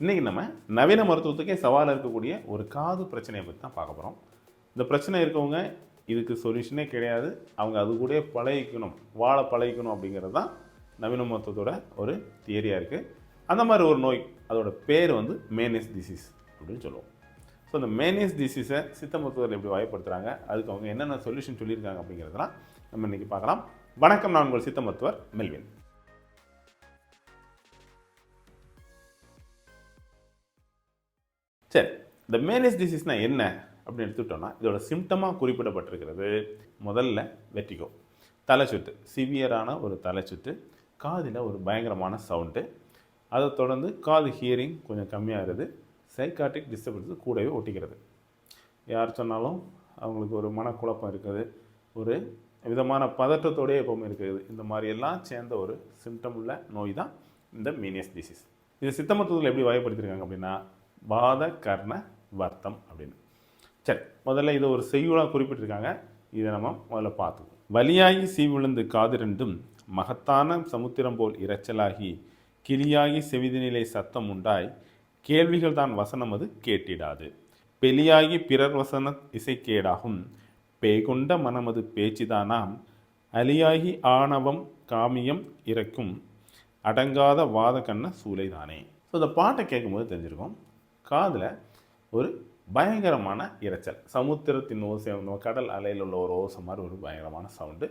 இன்றைக்கி நம்ம நவீன மருத்துவத்துக்கே சவாலாக இருக்கக்கூடிய ஒரு காது பிரச்சனையை பற்றி தான் பார்க்க போகிறோம் இந்த பிரச்சனை இருக்கவங்க இதுக்கு சொல்யூஷனே கிடையாது. அவங்க அது கூட பழகிக்கணும் வாழ பழகிக்கணும் அப்படிங்கிறது தான் நவீன மருத்துவத்தோட ஒரு தியரியாக இருக்குது அந்த மாதிரி ஒரு நோய் அதோட பேர் வந்து மேனியஸ் டிசீஸ் அப்படின்னு சொல்லுவோம். ஸோ இந்த மேனியஸ் டிசீஸை சித்த மருத்துவர்கள் எப்படி வயப்படுத்துகிறாங்க அதுக்கு அவங்க என்னென்ன சொல்யூஷன் சொல்லியிருக்காங்க அப்படிங்கிறதெல்லாம் நம்ம இன்றைக்கி பார்க்கலாம். வணக்கம் நான் உங்கள் சித்த மருத்துவர் மெல்வின். சரி இந்த மேனேஜ் டிசீஸ்னால் என்ன அப்படின்னு எடுத்துக்கிட்டோம்னா இதோட சிம்டமாக குறிப்பிடப்பட்டிருக்கிறது. முதல்ல வெட்டிகோ தலைச்சுத்து சிவியரான ஒரு தலைச்சுத்து காதில் ஒரு பயங்கரமான சவுண்டு அதை தொடர்ந்து காது ஹியரிங் கொஞ்சம் கம்மியாகிறது சைக்காட்டிக் டிஸ்டர்பன்ஸ் கூடவே ஒட்டிக்கிறது. யார் சொன்னாலும் அவங்களுக்கு ஒரு மனக்குழப்பம் இருக்குது. ஒரு விதமான பதற்றத்தோடையே எப்பவுமே இருக்குது. இந்த மாதிரியெல்லாம் சேர்ந்த ஒரு சிம்டம் உள்ள நோய் தான் இந்த மீனியஸ் டிசீஸ். இது சித்த மருத்துவத்தில் எப்படி வகைப்படுத்தியிருக்காங்க அப்படின்னா வாத கர்ண வர்த்தம் அப்படின்னு. சரி முதல்ல இதை ஒரு செய்யுளாக குறிப்பிட்டிருக்காங்க. இதை நம்ம முதல்ல பார்த்துக்குவோம் வலியாகி சீவிழுந்து காது ரெண்டும் மகத்தான சமுத்திரம் போல் இரைச்சலாகி கிளியாகி செவிதினிலை சத்தம் உண்டாய் கேள்விகள் தான் வசனம் அது கேட்டிடாது. பெலியாகி பிறர் வசன இசைக்கேடாகும். பேகுண்ட மனமது பேச்சுதானாம். அலியாகி ஆணவம் காமியம் இறக்கும். அடங்காத வாத கண்ண சூளைதானே. ஸோ இந்த பாட்டை கேட்கும்போது தெரிஞ்சிருக்கும். காதில் ஒரு பயங்கரமான இரைச்சல். சமுத்திரத்தின் ஓசை கடல் அலையில் உள்ள ஒரு ஓசை மாதிரி ஒரு பயங்கரமான சவுண்டு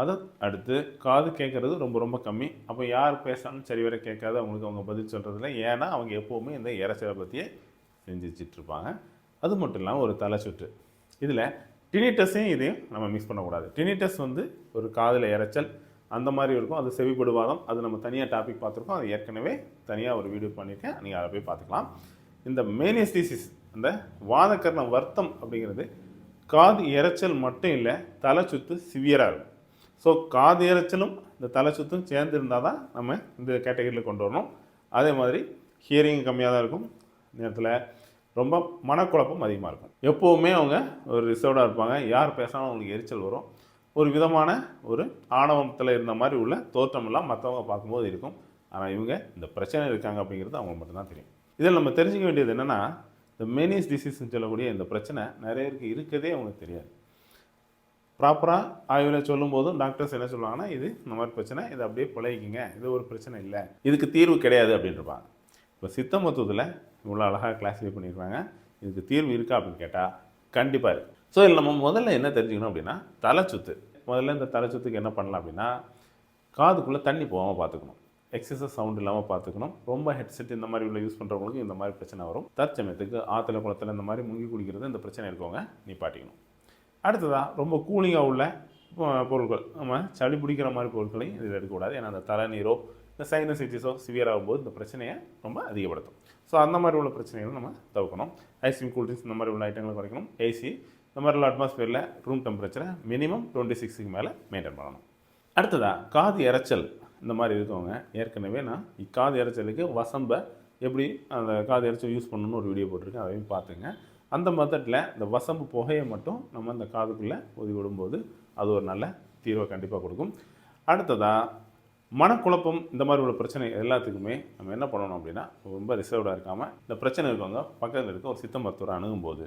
அதை அடுத்து காது கேட்குறது ரொம்ப ரொம்ப கம்மி. அப்போ யார் பேசினாலும் சரி வரை கேட்காது. அவங்களுக்கு அவங்க பதில் சொல்கிறதில்ல ஏன்னா அவங்க எப்போவுமே இந்த இரைச்சலை பற்றியே செஞ்சிச்சிட்டு இருப்பாங்க. அது மட்டும் இல்லாமல் ஒரு தலை சுற்று. இதில் டினிட்டஸையும் இதையும் நம்ம மிக்ஸ் பண்ணக்கூடாது. டினிட்டஸ் வந்து ஒரு காதில் இரைச்சல். அந்த மாதிரி இருக்கும். அது செவிப்படுவாதம். அது நம்ம தனியாக டாபிக் பார்த்துருக்கோம். அது ஏற்கனவே தனியாக ஒரு வீடியோ பண்ணியிருக்கேன் நீங்கள் அதை போய் பார்த்துக்கலாம். இந்த மேனியஸ்டிசிஸ் அந்த வாதக்கரண வர்த்தம் அப்படிங்கிறது காது இறைச்சல் மட்டும் இல்லை தலை சுத்து சிவியராக இருக்கும். ஸோ காது இறைச்சலும் இந்த தலை சுத்தும் சேர்ந்து இருந்தால் தான் நம்ம இந்த கேட்டகரியில் கொண்டு வரணும். அதே மாதிரி ஹியரிங் கம்மியாக தான் இருக்கும். நேரத்தில் ரொம்ப மனக்குழப்பம் அதிகமாக இருக்கும். எப்போவுமே அவங்க ஒரு ரிசர்வ்டாக இருப்பாங்க. யார் பேசினாலும் அவங்களுக்கு எரிச்சல் வரும். ஒரு விதமான ஒரு ஆணவத்தில் இருந்த மாதிரி உள்ள தோற்றமெல்லாம் மற்றவங்க பார்க்கும்போது இருக்கும். ஆனால் இவங்க இந்த பிரச்சனை இருக்காங்க அப்படிங்கிறது அவங்களுக்கு மட்டும்தான் தெரியும். இதில் நம்ம தெரிஞ்சுக்க வேண்டியது என்னென்னா இந்த மெனிஸ் டிசீஸ்னு சொல்லக்கூடிய இந்த பிரச்சனை நிறைய பேருக்கு இருக்கதே அவங்களுக்கு தெரியாது. ப்ராப்பராக ஆய்வில் சொல்லும்போதும் டாக்டர்ஸ் என்ன சொல்லுவாங்கன்னா இது இந்த மாதிரி பிரச்சனை இதை அப்படியே பழகிக்கிங்க இது ஒரு பிரச்சனை இல்லை இதுக்கு தீர்வு கிடையாது அப்படின்றப்பாங்க இப்போ சித்த மருத்துவத்தில் இவ்வளோ அழகாக கிளாஸிஃபை பண்ணியிருக்காங்க இதுக்கு தீர்வு இருக்கா அப்படின்னு கேட்டால் கண்டிப்பாக இருக்குது ஸோ இதில் நம்ம முதல்ல என்ன தெரிஞ்சுக்கணும் அப்படின்னா தலைச்சுத்து. முதல்ல இந்த தலைச்சுத்துக்கு என்ன பண்ணலாம் அப்படின்னா காதுக்குள்ளே தண்ணி போகாமல் பார்த்துக்கணும். எக்ஸசைஸ் சவுண்ட் இல்லாமல் பார்த்துக்கணும். ரொம்ப ஹெட்செட் இந்த மாதிரி உள்ள யூஸ் பண்ணுறவங்களுக்கு இந்த மாதிரி பிரச்சனை வரும். தற்சமயத்துக்கு ஆற்றுல குளத்துல இந்த மாதிரி முங்கி குடிக்கிறது இந்த பிரச்சனை இருக்கவங்க நிப்பாட்டிக்கணும். அடுத்ததாக ரொம்ப கூலிங்காக உள்ள பொருட்கள். நம்ம சளி பிடிக்கிற மாதிரி பொருட்களையும் இதில் எடுக்கக்கூடாது. ஏன்னா அந்த தலைநீரோ இந்த சைனசைட்டிஸோ சிவியர் ஆகும்போது இந்த பிரச்சனையை ரொம்ப அதிகப்படுத்தும். ஸோ அந்த மாதிரி உள்ள பிரச்சனைகளை நம்ம தவிர்க்கணும். ஐஸ்கிரீம் கூல்ட்ரிங்க்ஸ் இந்த மாதிரி உள்ள ஐட்டங்களை குறைக்கணும். ஏசி இந்த மாதிரி உள்ள அட்மாஸ்பியரில் ரூம் டெம்பரேச்சரை மினிமம் டுவெண்ட்டி சிக்ஸுக்கு மேலே மெயின்டைன் பண்ணணும். அடுத்ததாக காது இரைச்சல் இந்த மாதிரி இருக்கவங்க ஏற்கனவே நான் இக்காது இரைச்சலுக்கு வசம்பை எப்படி அந்த காது இரைச்சல் யூஸ் பண்ணணும்னு ஒரு வீடியோ போட்டிருக்கேன். அதையும் பார்த்துங்க. அந்த மெத்தடில் இந்த வசம்பு புகையை மட்டும் நம்ம அந்த காதுக்குள்ளே ஒதுக்கி விடும்போது அது ஒரு நல்ல தீர்வை கண்டிப்பாக கொடுக்கும். அடுத்ததாக மனக்குழப்பம் இந்த மாதிரி உள்ள பிரச்சனை எல்லாத்துக்குமே நம்ம என்ன பண்ணணும் அப்படின்னா ரொம்ப ரிசர்வ்டாக இருக்காமல் இந்த பிரச்சனை இருக்கவங்க பக்கத்தில் இருக்க ஒரு சித்த மருத்துவரை அணுகும்போது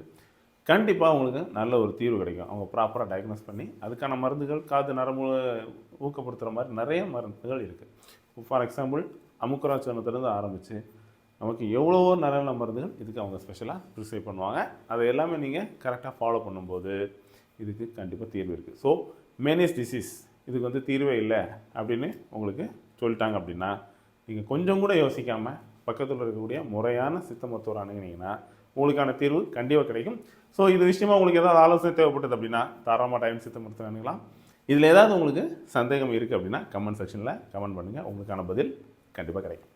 கண்டிப்பாக அவங்களுக்கு நல்ல ஒரு தீர்வு கிடைக்கும். அவங்க ப்ராப்பராக டயக்னோஸ் பண்ணி அதுக்கான மருந்துகள் காது நரம்பு ஊக்கப்படுத்துகிற மாதிரி நிறைய மருந்துகள் இருக்குது ஃபார் எக்ஸாம்பிள் அமுக்கராச்சனத்துலேருந்து ஆரம்பித்து நமக்கு எவ்வளவோ நிறைய மருந்துகள் இதுக்கு அவங்க ஸ்பெஷலாக ப்ரிஸ்கிரைப் பண்ணுவாங்க. அதை எல்லாமே நீங்கள் கரெக்டாக ஃபாலோ பண்ணும்போது இதுக்கு கண்டிப்பாக தீர்வு இருக்குது ஸோ மேனேஜ் டிசீஸ் இதுக்கு வந்து தீர்வே இல்லை அப்படின்னு உங்களுக்கு சொல்லிட்டாங்க அப்படின்னா நீங்கள் கொஞ்சம் கூட யோசிக்காமல் பக்கத்தில் இருக்கக்கூடிய முறையான சித்த மருத்துவர் அணுகுனீங்கன்னா உங்களுக்கான தீர்வு கண்டிப்பாக கிடைக்கும். ஸோ இது விஷயமா உங்களுக்கு ஏதாவது ஆலோசனை தேவைப்பட்டது அப்படின்னா தாராளமாக டைம் சித்த மருத்துவம் அணுகலாம் இதில் ஏதாவது உங்களுக்கு சந்தேகம் இருக்குது அப்படின்னா கமெண்ட் செக்ஷனில் கமெண்ட் பண்ணுங்கள் உங்களுக்கான பதில் கண்டிப்பாக கிடைக்கும்.